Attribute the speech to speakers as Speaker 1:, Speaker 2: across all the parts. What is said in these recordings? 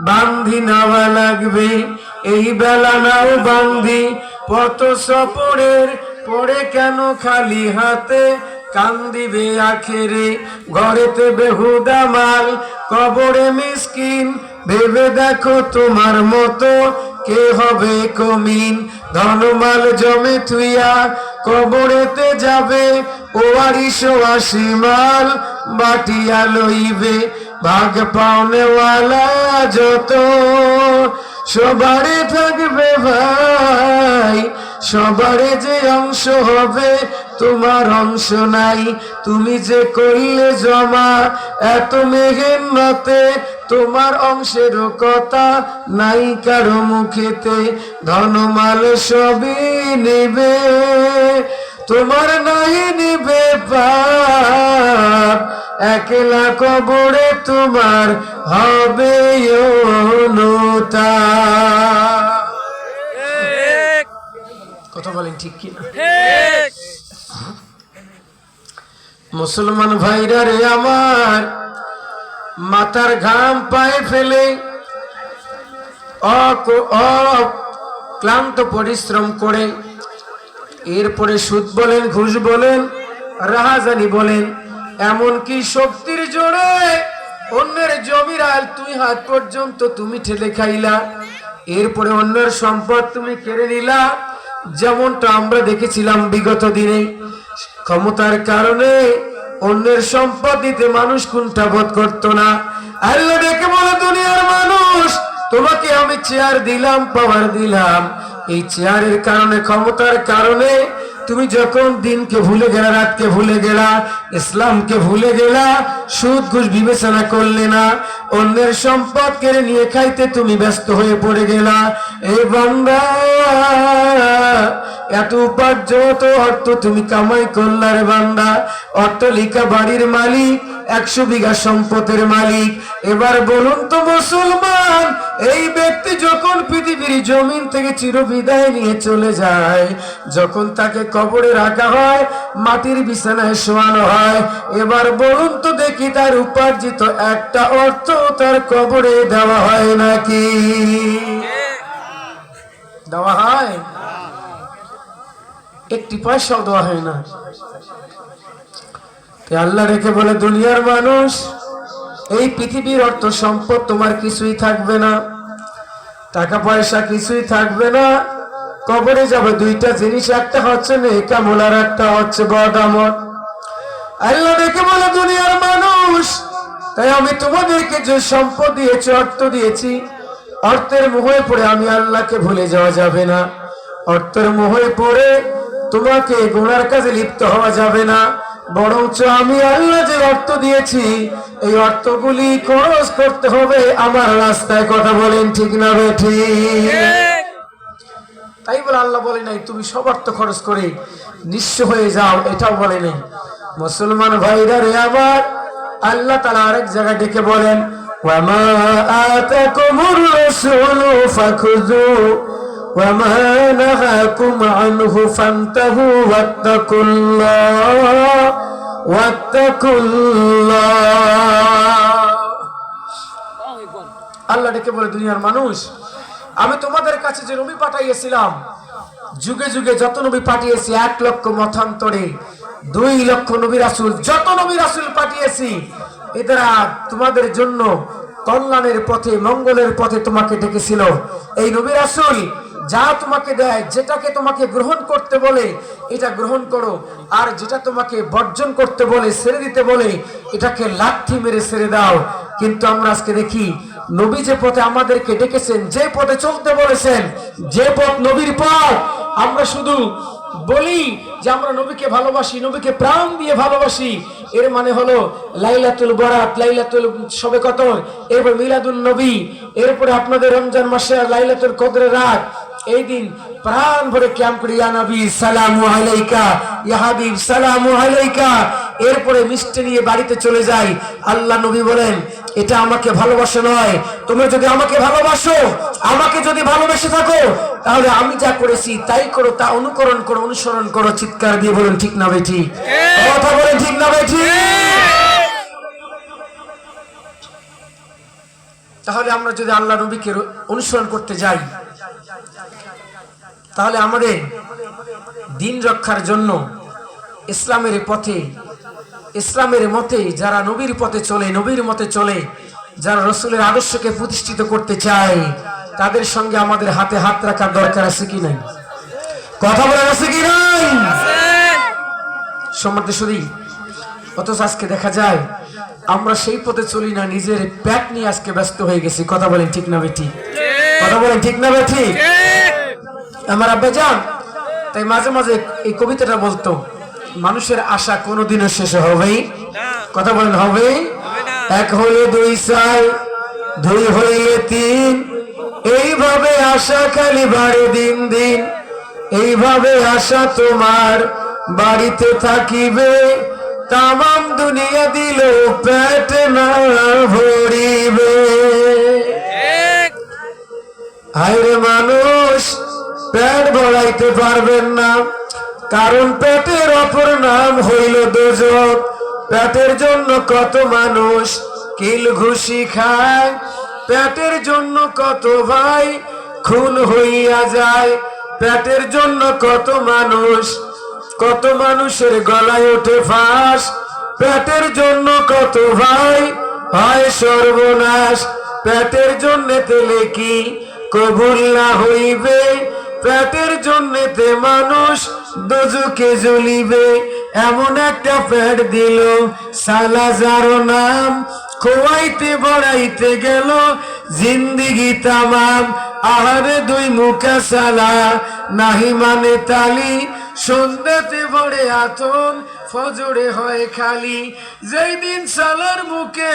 Speaker 1: বান্ধি নেওয়া লাগবে। এই বেলা নাও বান্ধি পত সপরের পরে কেন খালি হাতে? কান্দিবে আখেরে, ঘরেতে বেহুদা মাল, কবরে মিসকিন। ভেবে দেখো তোমার মতো কে হবে কমিন। ধনমাল জমে থুইয়া কবরেতে যাবে ও আরিস আশি মাল বাটিয়া লইবে। ভাগ পাওনেওয়ালা যত সবারে থাকবে ভাই সবারে যে অংশ হবে তোমার অংশ নাই। তুমি যে করলে জমা এত মেঘেন্নতে তোমার অংশেরও কথা নাই কারও মুখেতে। ধনমাল সবই নেবে। তোমার নাই নিবে একলা কবরে তোমার হবে কথা বলেন ঠিক মুসলমান ভাইরা রে আমার মাথার ঘাম পায়ে ফেলে অক- অক্লান্ত পরিশ্রম করে এরপরে সুদ বলেন, ঘুষ বলেন, রাহাজানি বলেন, এমনকি শক্তির জোরে অন্যের জমির আল তুই হাত পর্যন্ত তুমি ঠেলে খাইলা, এরপরে অন্যের সম্পদ তুমি কেড়ে নিলা, যেমনটা আমরা দেখেছিলাম বিগত দিনে। ক্ষমতার কারণে অন্যের সম্পদ দিতে মানুষ কোনটা বোধ করতো না। আল্লাহ ডেকে বলে, দুনিয়ার মানুষ, তোমাকে আমি চেয়ার দিলাম, পাওয়ার দিলাম এই চেয়ারের কারণে, ক্ষমতার কারণে তুমি যখন দিনকে ভুলে গেলা, রাতকে ভুলে গেলা, ইসলামকে ভুলে গেলা, সুদ, ঘুষ বিবেচনা করলে না, অন্যের সম্পদ কেড়ে নিয়ে খাইতে তুমি ব্যস্ত হয়ে পড়ে গেলা। এই বান্দা এত উপার্জিত অর্থ তুমি কামাই করলার বান্দা। অট্টলিকা বাড়ির মালিক একশো বিঘা সম্পদের মালিক। এবার বলুন তো মুসলমান এই ব্যক্তি যখন পৃথিবীর জমিন থেকে চিরবিদায় নিয়ে চলে যায় যখন তাকে কবরে রাখা হয় মাটির বিছানায় শোয়ানো হয় এবার বলুন তো দেখি তার উপার্জিত একটা অর্থ তার কবরে দেওয়া হয় নাকি? দেওয়া হয়? একটি পয়সাও দেওয়া হয় না। আল্লাহ রেখে বলে, দুনিয়ার মানুষ, এই পৃথিবীর অর্থ সম্পদ তোমার কিছুই থাকবে না, টাকা পয়সা কিছুই থাকবে না, কবরে যাবে দুইটা জিনিস, একটা হচ্ছে নেকামল আর একটা হচ্ছে বদামত আল্লাহ রেখে বলে, দুনিয়ার মানুষ, তাই আমি তোমাদেরকে যে সম্পদ দিয়েছি, অর্থ দিয়েছি, অর্থের মোহে পড়ে আমি আল্লাহকে ভুলে যাওয়া যাবে না। অর্থের মোহে পড়ে তোমাকে গোনার কাজে লিপ্ত হওয়া যাবে না। বরঞ্চ আমি আল্লাহ যে অর্থ দিয়েছি, এই অর্থগুলি খরচ করতে হবে। আমার রাস্তায় কথা বলেন ঠিক না বেঠি তাই বলে আল্লাহ বলে নাই, তুমি সব অর্থ খরচ করে নিঃস্ব হয়ে যাও, এটাও বলে নাই। মুসলমান ভাইরা রে আবার আল্লাহ তালা আরেক জায়গায় ডেকে বলেন ওয়ামা আতাকুমুর রাসূলু ফাখুযু। ওয়ামা নাহাকুম আনহু ফান্তাহু ওয়াত্তাকুল্লাহ ওয়াত্তাকুল্লাহ আল্লাহ ডেকে বলে, দুনিয়ার মানুষ, আমি তোমাদের কাছে যে নবী পাঠাইয়েছিলাম, যুগে যুগে যত নবী পাঠিয়েছি, এক লক্ষ মতান্তরে, দুই লক্ষ নবী রাসুল, যত নবী রাসুল পাঠিয়েছি এরা তোমাদের জন্য কল্যাণের পথে, মঙ্গলের পথে তোমাকে ডেকেছিল। এই নবী রাসুল, যা তোমাকে দেয়, যেটাকে তোমাকে গ্রহণ করতে বলে, এটা গ্রহণ করো। আর যেটা তোমাকে বর্জন করতে বলে, ছেড়ে দিতে বলে, এটাকে লাঠি মেরে ছেড়ে দাও। কিন্তু আমরা আজকে দেখি, নবী যে পথে আমাদেরকে ডেকেছেন, যে পথে চলতে বলেছেন, যে পথ নবীর পথ, আমরা শুধু বলি যে আমরা নবীকে ভালোবাসি, নবীকে প্রাণ দিয়ে ভালোবাসি। এর মানে হলো লাইলাতুল বরাত, লাইলাতুল সবে কতর এরপর মিলাদুল নবী, এরপরে আপনাদের রমজান মাসে লাইলাতুল কদরের রাত। এই দিন প্রাণ ভরে ক্যাম্প করি, ইয়া নবী, সালামু আলাইকা, ইয়া হাবিব, সালামু আলাইকা। এরপরে মিষ্টি নিয়ে বাড়িতে চলে যাই। আল্লাহ নবী বলেন এটা আমাকে ভালোবাসা নয়। তুমি যদি আমাকে ভালোবাসো আমাকে যদি ভালোবেসে থাকো তাহলে আমি যা করেছি তাই করো তা অনুকরণ করো অনুসরণ করো চিৎকার দিয়ে বলুন ঠিক না ঠিক? কথা বলেন ঠিক না ঠিক? তাহলে আমরা যদি আল্লাহ নবীকে অনুসরণ করতে যাই তাহলে আমাদের দিন রক্ষার জন্য ইসলামের পথে ইসলামের মতে, যারা নবীর পথে চলে, নবীর মতে চলে, যারা রসুলের আদর্শকে প্রতিষ্ঠিত করতে চায়, তাদের সঙ্গে আমাদের হাতে হাত রাখার দরকার আছে কি নাই? কথা বলে আছে কি নাই? সম্মানিত শুধু অথচ আজকে দেখা যায়, আমরা সেই পথে চলি না, নিজের প্যাট নিয়ে আজকে ব্যস্ত হয়ে গেছি। কথা বলেন ঠিক না বেটি কথা বলেন ঠিক না বেটি আমার আব্বা যান তাই মাঝে মাঝে এই কবিতাটা বলতো মানুষের আশা কোনোদিনও শেষ হবে কথা বলেন হবে? এক হলে দুই সাল দুই হইলে তিন। এইভাবে আশা খালি বাড়ে দিন দিন। এইভাবে আশা তোমার বাড়িতে থাকিবে। তামাম দুনিয়া দিল পেট না ভরিবে। আইরে মানুষ পেট ভরাইতে পারবেন না। কারণ পেটের অপর নাম হইল দোজক পেটের জন্য কত মানুষ কিল ঘুষি খায়, পেটের জন্য কত ভাই খুন হইয়া যায়, পেটের জন্য কত মানুষ, কত মানুষের গলায় ওঠে ফাঁস, পেটের জন্য কত ভাই হয় সর্বনাশ, পেটের জন্য তেলে কি কবুল না হইবে? পেটের জন্যেতে মানুষ দোজুকে জ্বলিবে। এমন একটা প্যাট দিল সালাজার নাম। খোয়াইতে বড়াইতে গেল, জিন্দিগি তামাম। আহারে দুই মুখা সালা, নাহি মানে তালি। সন্ধ্যাতে বড়ে আতন ফজরে হয় খালি। যেই দিন সালার মুখে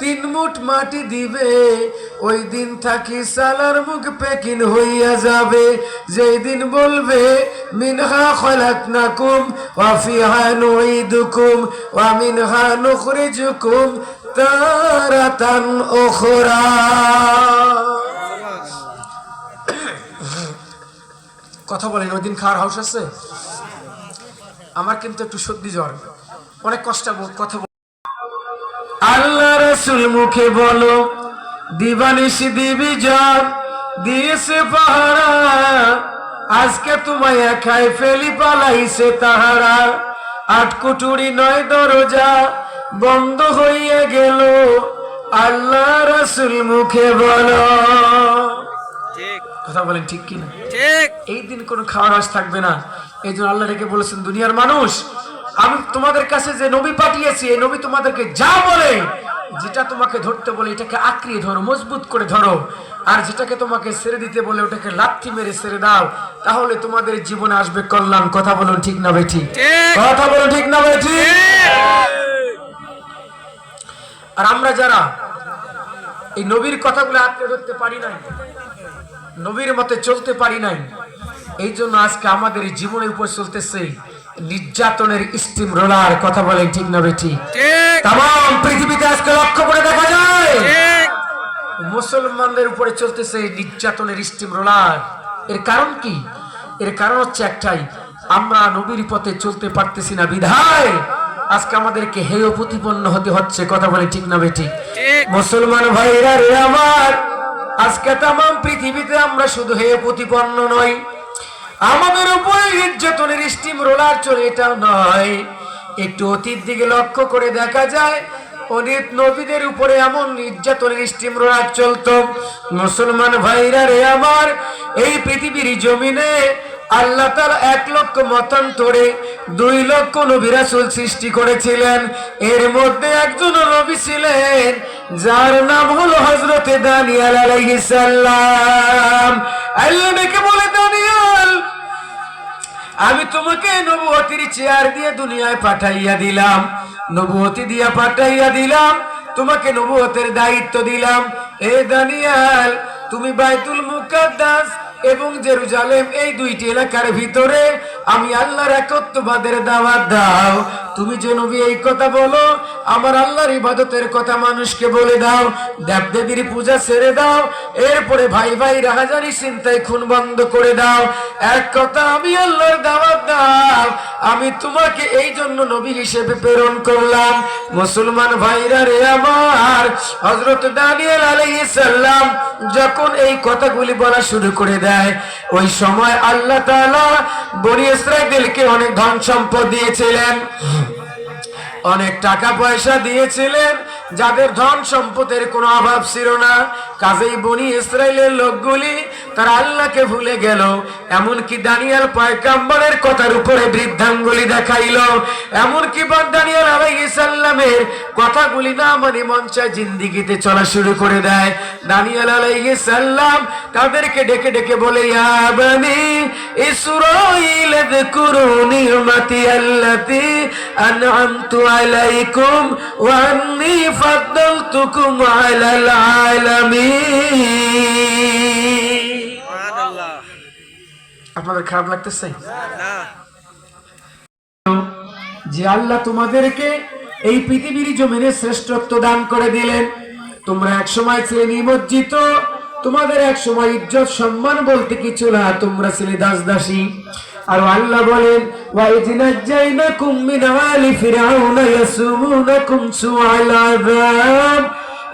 Speaker 1: তিন মুঠ মাটি দিবে, ওই দিন থাকি সালার মুখ পেকিন হইয়া যাবে। যেই দিন বলবে, মিনহা খলাকনাকুম ওয়া ফিহা নুঈদুকুম ওয়া মিনহা নুখরিজুকুম তারাতান উখরা। কথা বলেন, ওই দিন খাওয়ার হাউস আছে? আমার কিন্তু একটু সর্দি জ্বর। অনেক কষ্ট কথা আল্লাহ রসুল মুখে বলো দিবানিশি দিবি জন দিয়েছে পাহারা আজকে তোমায় একাই ফেলি পালাইছে তাহারা। আট কুটুরি নয় দরজা বন্ধ হইয়া গেল আল্লাহ রসুল মুখে বলো।
Speaker 2: ঠিক।
Speaker 1: কথা বলেন ঠিক কিনা?
Speaker 2: ঠিক।
Speaker 1: এই দিন কোনো খাওয়ার আশ থাকবে না। এই জন্য আল্লাহ রেখে বলেছেন দুনিয়ার মানুষ আমি তোমাদের কাছে যে নবী পাঠিয়েছি এই নবী তোমাদেরকে যা বলে যেটা তোমাকে ধরতে বলে এটাকে আঁকড়িয়ে ধরো মজবুত করে ধরো। আর যেটাকে তোমাকে ছেড়ে দিতে বলে ওটাকে লাথি মেরে ছেড়ে দাও। তাহলে তোমাদের জীবনে আসবে কল্যাণ। কথা বলুন ঠিক না বেঠি
Speaker 2: ঠিক।
Speaker 1: কথা বলুন ঠিক না বেঠি আর আমরা যারা এই নবীর কথাগুলো আঁকড়ে ধরতে পারি নাই নবীর মতে চলতে পারি নাই। এই জন্য আজকে আমাদের জীবনের উপর চলতেছে নির্যাতনের স্টিম রোলার কথা বলেন ঠিক না বেটি তাম পৃথিবীতে আজকে লক্ষ্য করে দেখা যায়। মুসলমানদের উপরে চলতেছে নির্যাতনের স্টিম রোলার এর কারণ কি? এর কারণ হচ্ছে একটাই আমরা নবীর পথে চলতে পারতেছি না বিধায়। আজকে আমাদেরকে হেয় প্রতিপন্ন হতে হচ্ছে কথা বলে ঠিক না বেটি মুসলমান ভাইরা রে আমার আজকে তাম পৃথিবীতে আমরা শুধু হয়ে প্রতিপন্ন নই, আমাদের উপরে নির্যাতনের স্টিম রোলার চলে, এটাও নয়। একটু অতীত দিকে লক্ষ্য করে দেখা যায় অনেক নবীদের উপরে এমন নির্যাতনের স্টিম রোলার চলতো, মুসলমান ভাইরা রে আমার, এই পৃথিবীর জমিনে আল্লাহ তার এক লক্ষ মতান্তরে দুই লক্ষ নবী রাসূল সৃষ্টি করেছিলেন। এর মধ্যে একজন নবী ছিলেন, যার নাম হলো হযরতে দানিয়াল আলাইহিস সালাম। আল্লাহ ডেকে বলে, দানিয়াল, আমি তোমাকে নবুয়তির চেয়ার দিয়ে দুনিয়ায় পাঠাইয়া দিলাম। নবুয়তি দিয়া পাঠাইয়া দিলাম, তোমাকে নবুয়তের দায়িত্ব দিলাম। এ দানিয়াল, তুমি বাইতুল মুকাদ্দাস এবং জেরুজালেম এই দুইটি এলাকার ভিতরে আমি আল্লাহর একত্ববাদের দাওয়াত দাও। তুমি যে নবী, এই কথা বলো, আমার আল্লাহর ইবাদতের কথা মানুষকে বলে দাও, দেবদেবীর পূজা ছেড়ে দাও, এরপরে ভাই ভাই রাহাজারি চিন্তায় খুন বন্ধ করে দাও। এক কথা আমি আল্লাহর দাওয়াত দাও, আমি তোমাকে এই জন্য নবী হিসেবে প্রেরণ করলাম। মুসলমান ভাইরা রে আমার হজরত দানিয়েল আলাইহিস সালাম যখন এই কথাগুলি বলা শুরু করে দেয় ওই সময় আল্লাহ তাআলা বনি ইসরাইলকে অনেক ধন সম্পদ দিয়েছিলেন। অনেক টাকা পয়সা দিয়েছিলেন, যাদের ধন সম্পদের কোনো অভাব ছিল না। কাজেই বনি ইসরায়েলের লোকগুলি তার আল্লাহকে ভুলে গেল। এমনকি দানিয়াল পয়কাম্বরের কথার উপরে বৃদ্ধাঙ্গুলি দেখাইল। এমনকি দানিয়াল আলাই ইসাল্লামের কথাগুলি না মানে মঞ্চায় জিন্দিগিতে চলা শুরু করে দেয়। দানিয়াল আলাই ইসাল্লাম তাদেরকে ডেকে ডেকে বলে ইয়াবানি ইলে কুরুনি মাতি আল্লাতি আনআমতু আলাইকুম ওয়ান্নি ফাদ্দালতুকুম আলাল
Speaker 2: আলামিন।
Speaker 1: আপনাদের খারাপ লাগতেছে? যে আল্লাহ তোমাদেরকে এই পৃথিবীর জমিনে শ্রেষ্ঠত্ব দান করে দিলেন। তোমরা এক সময় ছিলে নিমজ্জিত, তোমাদের এক সময় ইজ্জত সম্মান বলতে কিছু না, তোমরা ছিলে দাস দাসী আর আল্লাহ বলেন ওয়াইজিনাজ্জাইনাকুম মিন আলি ফিরাউনা ইয়াসুমুনাকুম সুআল আযাব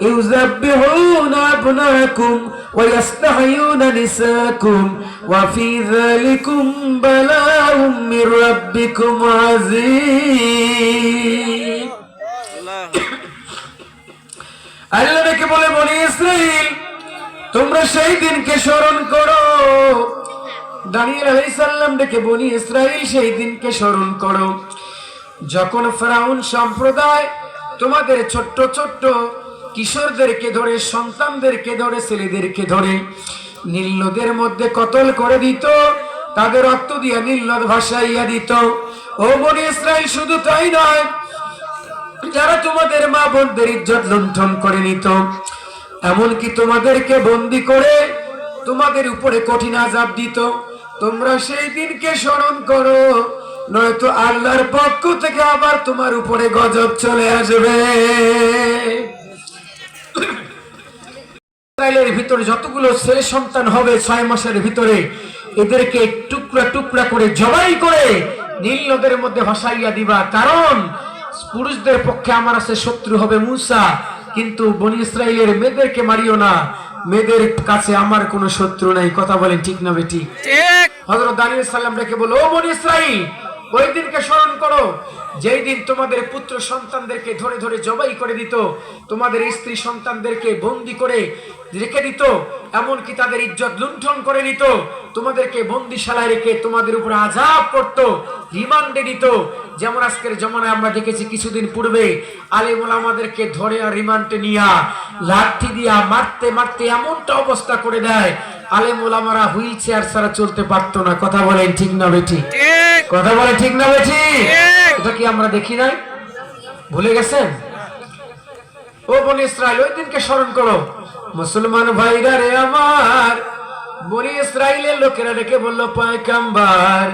Speaker 1: يذبحون أبناءكم ويستحيون نساءكم وفي ذلكم بلاء من ربكم عظيم
Speaker 2: আল্লাহ
Speaker 1: আল্লাহ ডেকে বলে বনি ইসরাইল তোমরা সেই দিনকে স্মরণ করো দানিয়েল আলাইহিস সালাম ডেকে বনি ইসরাইল সেই দিনকে স্মরণ করো। যখন ফেরাউন সম্প্রদায় তোমাদের ছোট্ট ছোট্ট কিশোরদেরকে ধরে, সন্তানদেরকে ধরে, ছেলেদেরকে ধরে নীল নদের মধ্যে কতল করে দিত, তাদের রক্ত দিয়ে নীল নদ ভাসাইয়া দিত। ও বনি ইসরাইল শুধু তাই নয়, যারা তোমাদের মা বোনদের ইজ্জত লুণ্ঠন করে নিত, এমনকি তোমাদেরকে বন্দি করে তোমাদের উপরে কঠিন আজাব দিত। তোমরা সেই দিনকে স্মরণ করো, নয়তো আল্লাহর পক্ষ থেকে আবার তোমার উপরে গজব চলে আসবে। যতগুলো ছেলে সন্তান হবে ছয় মাসের ভিতরে, এদেরকে টুকরা টুকরা করে জবাই করে নীল নদের মধ্যে ভাসাইয়া দিবা। কারণ পুরুষদের পক্ষে আমার আছে শত্রু হবে মুসা। কিন্তু বনি ইসরায়েলের মেয়েদেরকে মারিও না। মেয়েদের কাছে আমার কোনো শত্রু নাই। কথা বলেন ঠিক না বেটি?
Speaker 2: ঠিক।
Speaker 1: হজরত দানিয়েল সাল্লাম ডেকে বলো ও বনি ইসরাইল ওই দিনকে স্মরণ করো। যেই দিন তোমাদের পুত্র সন্তানদেরকে ধরে ধরে জবাই করে দিত তোমাদের স্ত্রী সন্তানদেরকে বন্দি করে রেখে দিত এমনকি তাদের ইজ্জত লুণ্ঠন করে নিত তোমাদেরকে বন্দিশালায় রেখে তোমাদের উপর আজাব করত রিমান্ডে দিত। যেমন আজকের জমানায় আমরা দেখেছি কিছুদিন পূর্বে আলিমুল আমাদেরকে ধরে আর রিমান্ডে নিয়া লাঠি দিয়া মারতে মারতে এমনটা অবস্থা করে দেয়। আলেম ওলামারা হুইল চেয়ার ছাড়া চলতে পারতো না। কথা বলেন ঠিক না বেঠি?
Speaker 2: ঠিক।
Speaker 1: কথা বলে ঠিক না বেঠি। এটা কি আমরা দেখি নাই? ভুলে গেছেন? ও বনি ইসরায়েল ওই দিনকে স্মরণ করো। মুসলমান ভাইরা রে আমার বনি ইসরায়েলের লোকেরা রেখে বলল পয়কাম্বার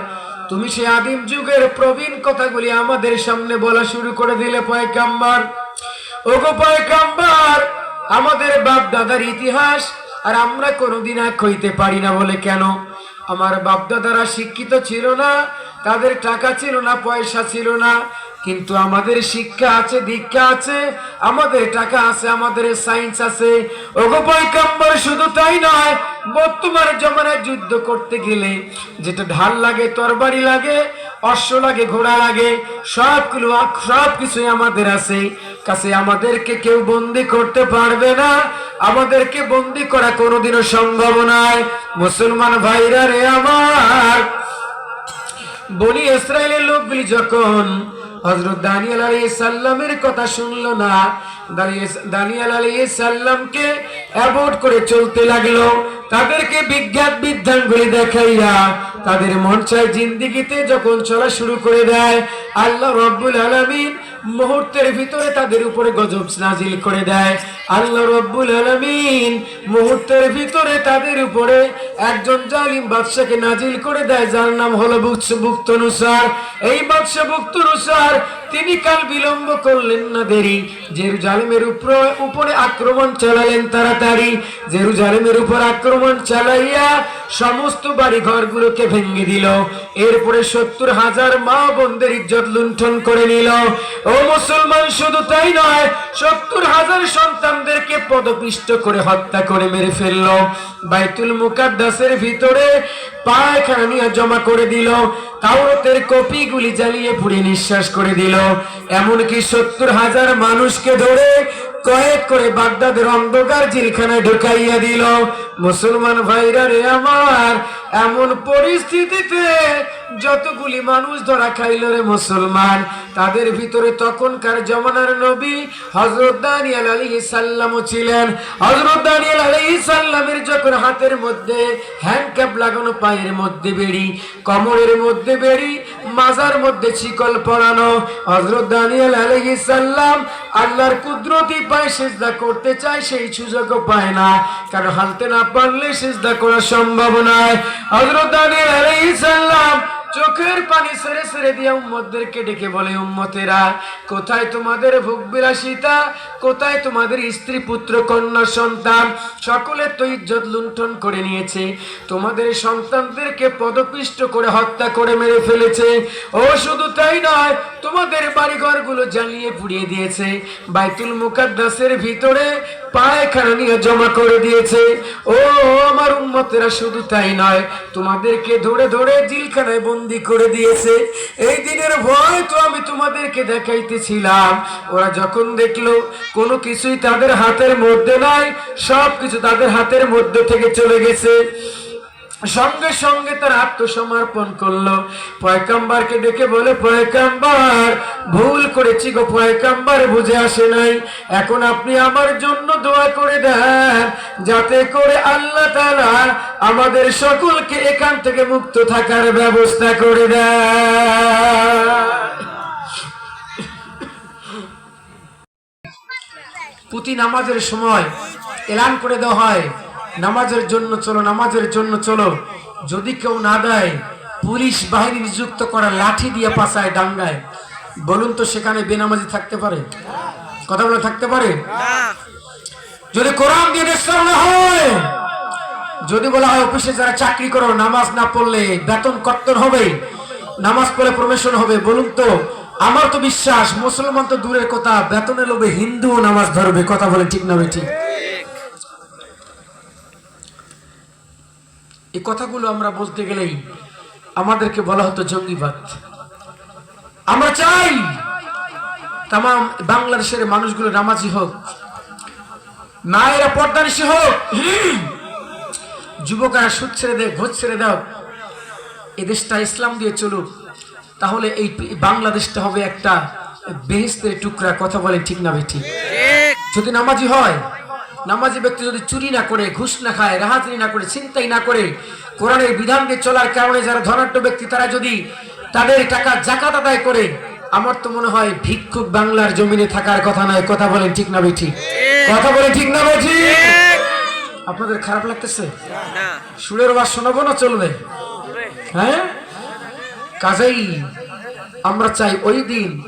Speaker 1: তুমি সেই আদিম যুগের প্রবীণ কথাগুলি আমাদের সামনে বলা শুরু করে দিলে পয়কাম্বার ওগো পয়কাম্বার আমাদের বাপ দাদার ইতিহাস আর আমরা কোনোদিন এক হইতে পারি না বলে কেন? আমার বাপ দাদারা শিক্ষিত ছিল না তাদের টাকা ছিল না, পয়সা ছিল না, কিন্তু আমাদের শিক্ষা আছে, দীক্ষা আছে, আমাদের টাকা আছে, আমাদের সায়েন্স আছে। ওগো শুধু তাই নয়, বর্তমান জমানায় যুদ্ধ করতে গেলে যেটা ঢাল লাগে, তরবারি লাগে, অশ্ব লাগে, ঘোড়া লাগে, সবগুলো সব কিছুই আমাদের আছে। কাছে আমাদেরকে কেউ বন্দি করতে পারবে না, আমাদেরকে বন্দি করা কোনোদিনও সম্ভব নয়। মুসলমান ভাইরা রে আমার বনি ইসরায়েলের লোকগুলি যখন হজরত দানিয়াল আলী সাল্লামের কথা শুনলো না দানিয়ে- দানিয়াল আলী সাল্লামকে অ্যাভয়েড করে চলতে লাগল। তাদেরকে বিজ্ঞান বিদ্যাঙ্গুলি দেখাইয়া তাদের মন চায় জিন্দিগিতে যখন চলা শুরু করে দেয়। আল্লাহ রব্বুল আলমিন মুহূর্তের ভিতরে তাদের উপরে গজব নাজিল করে দেয়। আল্লাহ রব্বুল আলমিন মুহূর্তের ভিতরে তাদের উপরে একজন জালিম বাদশাকে নাজিল করে দেয়, যার নাম হলো বুক্তনুসার এই বাদশা বুক্তনুসার তিনি কাল বিলম্ব করলেন না দেরি। জেরুজালেমের উপর আক্রমণ চালালেন তাড়াতাড়ি। জেরুজালেমের উপর আক্রমণ চালাইয়া সমস্ত বাড়ি ঘরগুলোকে ভেঙে দিল। এরপরে সত্তর হাজার মা বোনদের ইজ্জত লুণ্ঠন করে নিল। ও মুসলমান, শুধু তাই নয়, সত্তর হাজার সন্তানদেরকে পদপিষ্ট করে হত্যা করে মেরে ফেলল। বাইতুল মুকাদ্দাসের ভিতরে পায়খানা নিয়ে জমা করে দিল। তাওরতের কপিগুলি জ্বালিয়ে পুড়ে নিঃশ্বাস করে দিল। এমনকি সত্তর হাজার মানুষকে ধরে কয়েক করে বাগদাদের অন্ধকার জিলখানায় ঢুকাইয়া দিল। মুসলমান ভাইরা রে আমার, এমন পরিস্থিতিতে যতগুলি মানুষ ধরা খাইল রে মুসলমান, তাদের ভিতরে তখনকার জমানার নবী হজরত দানিয়াল আলী সাল্লামও ছিলেন। হজরত দানিয়াল আলী সাল্লামের যখন হাতের মধ্যে হ্যান্ডক্যাপ লাগানো, পায়ের মধ্যে বেড়ি, কমরের মধ্যে বেড়ি, মাজার মধ্যে চিকল পরানো হজরত দানিয়াল আলী সাল্লাম আল্লাহর কুদরতি পায়ে সেজদা করতে চায়, সেই সুযোগও পায় না। কারণ হালতে না পারলে সেজদা করা সম্ভব নয়। হজরত দানিয়াল আলী সাল্লাম চোখের পানি সেরে সেরে দিয়ে উম্মতদেরকে ডেকে বলে, উম্মতেরা, কোথায় তোমাদের ভোগ বিলাসিতা কোথায় তোমাদের স্ত্রী পুত্র কন্যা সন্তান? সকলের তো ইজ্জত লুণ্ঠন করে নিয়েছে। তোমাদের সন্তানদেরকে পদপিষ্ট করে হত্যা করে মেরে ফেলেছে। ও, শুধু তাই নয়, তোমাদের বাড়িঘরগুলো জ্বালিয়ে পুড়িয়ে দিয়েছে। বাইতুল মুকাদ্দাসের ভিতরে পায়খানা নিয়ে জমা করে দিয়েছে। ও, আমার উম্মতেরা, শুধু তাই নয়, তোমাদেরকে ধরে ধরে জিলখানায় বন্দি করে দিয়েছে। এই দিনের ভয় তো আমি তোমাদেরকে দেখাইতেছিলাম। ওরা যখন দেখল, কোনো কিছুই তাদের হাতের মধ্যে নাই সব কিছু তাদের হাতের মধ্যে থেকে চলে গেছে। সঙ্গে সঙ্গে তার আত্মসমর্পণ করল। পয়কাম্বারকে ডেকে বলে পয়কাম্বার ভুল করেছি গো পয়কাম্বার বুঝে আসে নাই। এখন আপনি আমার জন্য দোয়া করে দেন, যাতে করে আল্লাহ তাআলা আমাদের সকলকে এখান থেকে মুক্ত থাকার ব্যবস্থা করে দেয় প্রতি নামাজের সময় এলান করে দেওয়া হয়। নামাজের জন্য চলো, নামাজের জন্য চলো। যদি কেউ না দেয়, পুলিশ বাহিনী নিযুক্ত করা লাঠি দিয়ে পাশায় ডাঙ্গায় বলুন তো সেখানে বেনামাজি থাকতে পারে? কথা বলে থাকতে পারে? যদি কোরআন দিয়ে দেশ হয়, যদি বলা হয় অফিসে যারা চাকরি করো, নামাজ না পড়লে বেতন কর্তন হবে, নামাজ পড়লে প্রমোশন হবে, বলুন তো। আমার তো বিশ্বাস, মুসলমান তো দূরের কথা, বেতনের লোভে হিন্দুও নামাজ ধরবে, কথা বলে ঠিক না ঠিক
Speaker 2: ঠিক
Speaker 1: এই কথাগুলো আমরা বলতে গেলেই আমাদেরকে বলা হতো জঙ্গিবাদ। আমরা চাই তাম বাংলাদেশের মানুষগুলো নামাজি হোক মায়েরা পর্দানিসি হোক যুবকরা সুদ ছেড়ে দেয় ঘোষ ছেড়ে দাও এ দেশটা ইসলাম দিয়ে চলুক তাহলে এই বাংলাদেশটা হবে একটা বেহেস্তের টুকরা কথা বলে ঠিক না
Speaker 2: ঠিক।
Speaker 1: যদি নামাজি হয় নামাজি ব্যক্তি যদি চুরি না করে ঘুষ না খায় রাহাজানি না করে চিন্তাই না করে কোরআনের বিধান দিয়ে চলার কারণে যারা ধনাঢ্য ব্যক্তি তারা যদি তাদের টাকা জাকাত আদায় করে আমার তো মনে হয় ভিক্ষুক বাংলার জমিনে থাকার কথা নয়। কথা বলেন ঠিক না বেঠি? কথা বলেন ঠিক না বেঠি? আপনাদের খারাপ লাগতেছে? সুরের বাস শোনাবো না চলবে? হ্যাঁ? কাজেই আমরা চাই ওই দিন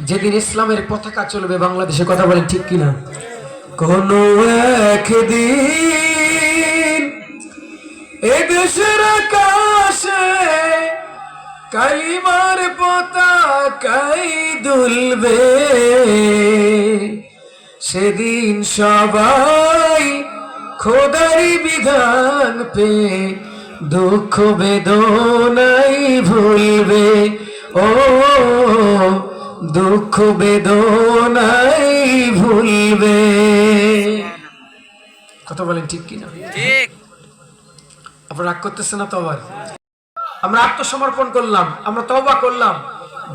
Speaker 1: যেদিন ইসলামের পতাকা চলবে বাংলাদেশে কথা বলেন ঠিক কিনা? কোন একদিন এ দেশের আকাশে কালিমার পতাকাই দুলবে। সেদিন সবাই খোদারি বিধান পে দুঃখ বেদনাই ভুলবে। ও, দুঃখ বেদনাই ভুলবে। কথা বলেন ঠিক কিনা?
Speaker 2: ঠিক।
Speaker 1: আপনারা রাগ করতেছে না তো আবার? আমরা আত্মসমর্পণ করলাম আমরা তওবা করলাম।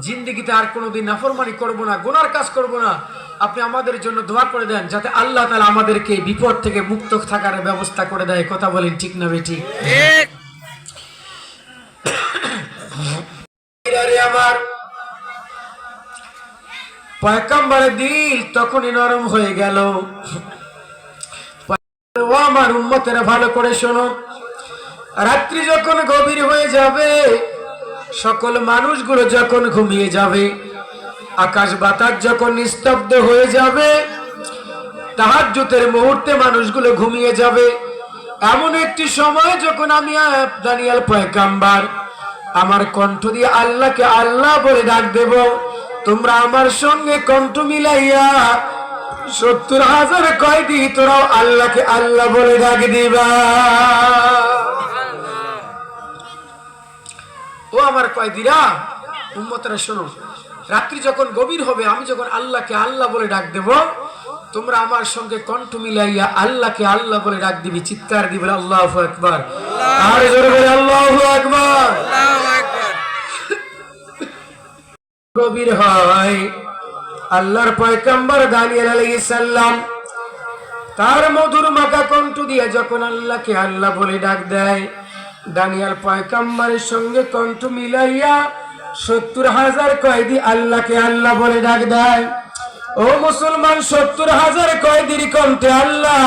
Speaker 1: জিন্দিগিতে আর কোনোদিন নাফরমানি করব না গুনার কাজ করব না। আপনি আমাদের জন্য দোয়া করে দেন যাতে আল্লাহ তাআলা আমাদেরকে বিপদ থেকে মুক্ত থাকার ব্যবস্থা করে দেয়। কথা বলেন ঠিক না বেঠিক
Speaker 2: ঠিক।
Speaker 1: পয়কাম্বারের দিল তখনই নরম হয়ে গেল। ও আমার উম্মতেরা, ভালো করে শোনো। রাত্রি যখন গভীর হয়ে যাবে, সকল মানুষগুলো যখন ঘুমিয়ে যাবে, আকাশ বাতাস যখন নিস্তব্ধ হয়ে যাবে তাহাজ্জুতের মুহূর্তে মানুষগুলো ঘুমিয়ে যাবে। এমন একটি সময় যখন আমি দানিয়াল পয়কাম্বার আমার কণ্ঠ দিয়ে আল্লাহকে আল্লাহ বলে ডাক দেব। তোমরা আমার সঙ্গে কণ্ঠ মিলাইয়া সত্তর হাজার কয়দি তোরাও আল্লাহকে আল্লাহ বলে ডাক দিবা। ও আমার কয়দিরা উম্মতরা শোনো রাত্রি যখন গভীর হবে আমি যখন আল্লাহকে আল্লাহ বলে ডাক দেব তোমরা আমার সঙ্গে কণ্ঠ মিলাইয়া আল্লাহকে আল্লাহ বলে ডাক দিবি চিৎকার দিবে আল্লাহ আকবার। আর জোরে বলে আল্লাহ আকবার।
Speaker 2: আল্লাহু আকবার।
Speaker 1: গভীর হয়। আল্লাহর পয়কাম্বর দানিয়েল আলাইহিস সালাম তার মধুর মাকা কণ্ঠ দিয়ে যখন আল্লাহকে আল্লাহ বলে ডাক দেয়, দানিয়াল পয়কাম্বরের সঙ্গে কণ্ঠ মিলাইয়া সত্তর হাজার কয়েদি আল্লাহকে আল্লাহ বলে ডাক দেয়। ও মুসলমান, সত্তর হাজার কয়েদির কণ্ঠে আল্লাহ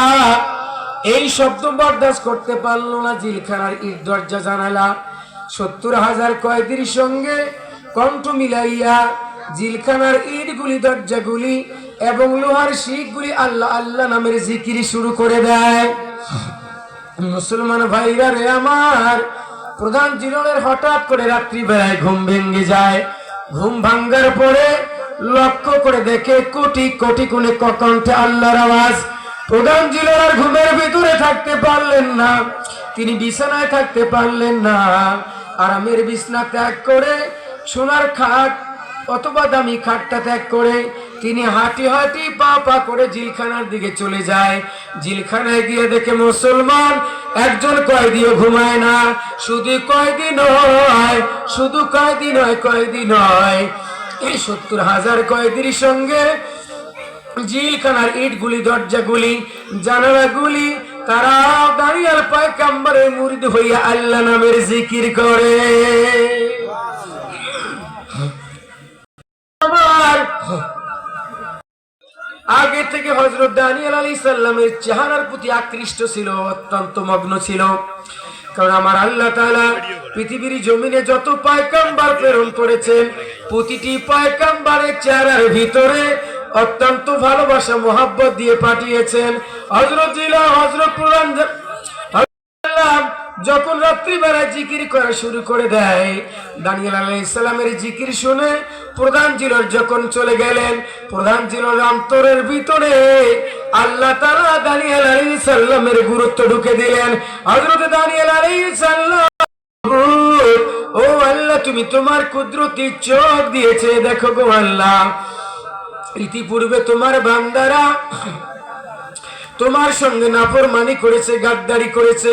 Speaker 1: এই শব্দ বরদাস করতে পারল না, জিলখানার ইট দরজা জানালা। সত্তর হাজার কয়েদির সঙ্গে কণ্ঠ মিলাইয়া জিলখানার ইটগুলি, দরজাগুলি এবং লোহার শিখগুলি আল্লাহ আল্লাহ নামের জিকিরি শুরু করে দেয়। মুসলমান ভাইরা রে আমার, প্রধান জিরনের হঠাৎ করে রাত্রি বেলায় ঘুম ভেঙে যায়। ঘুম ভাঙ্গার পরে লক্ষ্য করে দেখে কোটি কোটি কোনে কণ্ঠে আল্লাহর আওয়াজ। প্রধান জিলার ঘুমের ভিতরে থাকতে পারলেন না, তিনি বিছানায় থাকতে পারলেন না। আরামের বিছনা ত্যাগ করে সোনার খাট অথবা দামি খাটটা ত্যাগ করে তিনি হাঁটি হাঁটি পা পা করে জিলখানার দিকে চলে যায়। জিলখানায় গিয়ে দেখে মুসলমান, একজন কয়েদিও ঘুমায় না। শুধু কয়েদি নয় শুধু কয়েদি নয় কয়েদি নয় এই সত্তর হাজার কয়েদির সঙ্গে জিলখানার ইটগুলি, দরজাগুলি, জানালাগুলি, তারা দাঁড়িয়াল পায়কাম্বারের মুরিদ হইয়া আল্লাহ নামের জিকির করে। আমার আগে থেকে হজরত দানিয়াল আলী সাল্লামের চেহারার প্রতি আকৃষ্ট ছিল, অত্যন্ত মগ্ন ছিল। কারণ আমার আল্লাহ পৃথিবীর জমিনে যত পায়কাম্বার প্রেরণ করেছেন, প্রতিটি পায়কাম্বারের চেহারার ভিতরে অত্যন্ত ভালোবাসা, মোহাব্বত দিয়ে পাঠিয়েছেন। হজরত জিলা হজরত আল্লাহ যখন রাত্রিবেলা জিকির করা শুরু করে দেয়, দানিয়াল আলাইহিস সালামের জিকির শুনে প্রধান জিলর যখন চলে গেলেন, প্রধান জিলর অন্তরের ভিতরে আল্লাহ তারা দানিয়াল আলাইহিস সালামের গুরুত্ব ঢুকে দিলেন। হযরত দানিয়াল আলাইহিস সালাম ও আল্লাহ, তুমি তোমার কুদরতি চোখ দিয়েছে, দেখো গো আল্লাহ। ইতিপূর্বে তোমার বান্দারা তোমার সঙ্গে নাফরমানি করেছে গাদ্দারি করেছে।